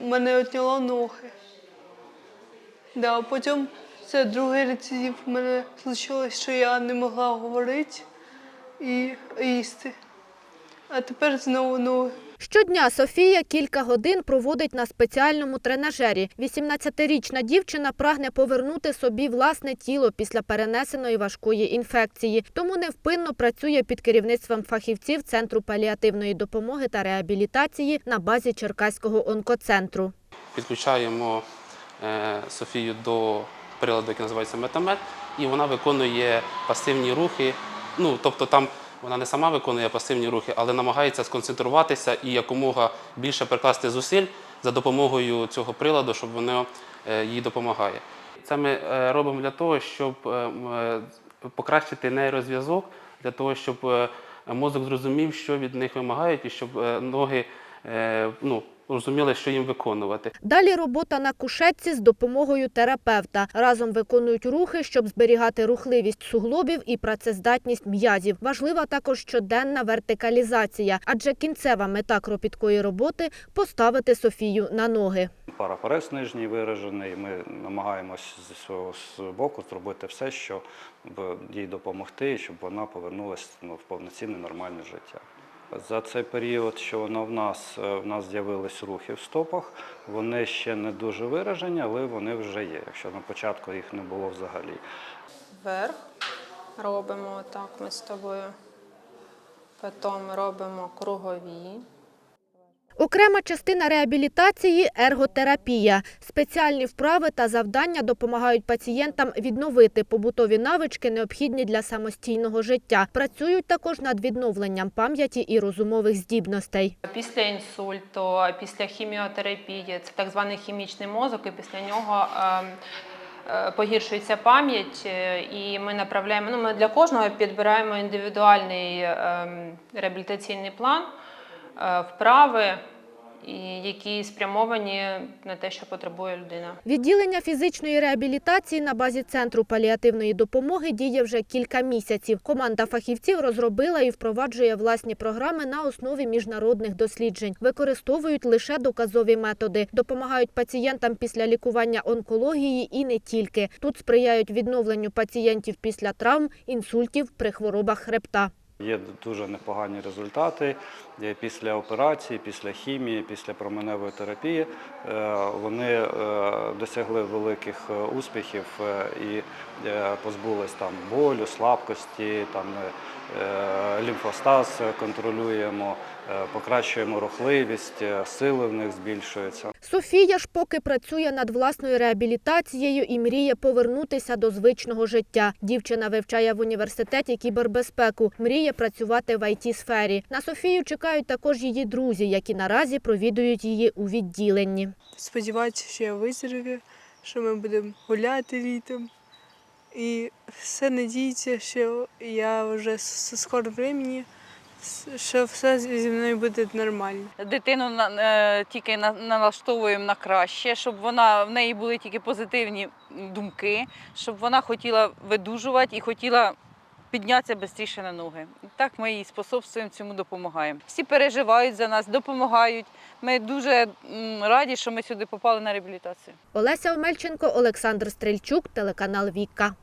Мене отняло ноги. Да, а потім це другий рецидив в мене случилось, що я не могла говорити і їсти. А тепер знову ноги. Щодня Софія кілька годин проводить на спеціальному тренажері. 18-річна дівчина прагне повернути собі власне тіло після перенесеної важкої інфекції. Тому невпинно працює під керівництвом фахівців Центру паліативної допомоги та реабілітації на базі Черкаського онкоцентру. Підключаємо е, Софію до приладу, який називається метамет, і вона виконує пасивні рухи. Ну, тобто там вона не сама виконує пасивні рухи, але намагається сконцентруватися і якомога більше прикласти зусиль за допомогою цього приладу, щоб воно е, їй допомагає. Це ми е, робимо для того, щоб е, покращити нейрозв'язок, для того, щоб мозок зрозумів, що від них вимагають, і щоб ноги ну, розуміли, що їм виконувати. Далі робота на кушетці з допомогою терапевта. Разом виконують рухи, щоб зберігати рухливість суглобів і працездатність м'язів. Важлива також щоденна вертикалізація, адже кінцева мета кропіткої роботи – поставити Софію на ноги. Парафорез нижній виражений. Ми намагаємось зі свого боку зробити все, щоб їй допомогти, щоб вона повернулася ну, в повноцінне нормальне життя. За цей період, що вона в нас е, в нас з'явились рухи в стопах, вони ще не дуже виражені, але вони вже є. Якщо на початку їх не було взагалі. Вверх робимо так ми з тобою. Потім робимо кругові. Окрема частина реабілітації – ерготерапія. Спеціальні вправи та завдання допомагають пацієнтам відновити побутові навички, необхідні для самостійного життя. Працюють також над відновленням пам'яті і розумових здібностей. Після інсульту, після хіміотерапії, це так званий хімічний мозок, і після нього е, е, погіршується пам'ять, е, і ми направляємо. Ну, ми для кожного підбираємо індивідуальний е, реабілітаційний план, вправи, і які спрямовані на те, що потребує людина. Відділення фізичної реабілітації на базі Центру паліативної допомоги діє вже кілька місяців. Команда фахівців розробила і впроваджує власні програми на основі міжнародних досліджень. Використовують лише доказові методи. Допомагають пацієнтам після лікування онкології і не тільки. Тут сприяють відновленню пацієнтів після травм, інсультів при хворобах хребта. Є дуже непогані результати Е, після операції, після хімії, після променевої терапії. е, Вони е, досягли великих успіхів і позбулись там болю, слабкості, там лімфостаз е, контролюємо, е, покращуємо рухливість, е, сили в них збільшуються. Софія ж поки працює над власною реабілітацією і мріє повернутися до звичного життя. Дівчина вивчає в університеті кібербезпеку, мріє працювати в ІТ-сфері. На Софію чекають також її друзі, які наразі провідують її у відділенні. Сподіваюся, що я виздоровію, що ми будемо гуляти літом. І все надіється, що я вже з скоро времени, що все зі мною буде нормально. Дитину е, тільки на- налаштовуємо на краще, щоб вона в неї були тільки позитивні думки, щоб вона хотіла видужувати і хотіла піднятися швидше на ноги. Так ми їй способствуємо цьому допомагаємо. Всі переживають за нас, допомагають. Ми дуже раді, що ми сюди попали на реабілітацію. Олеся Омельченко, Олександр Стрельчук, телеканал Вікка.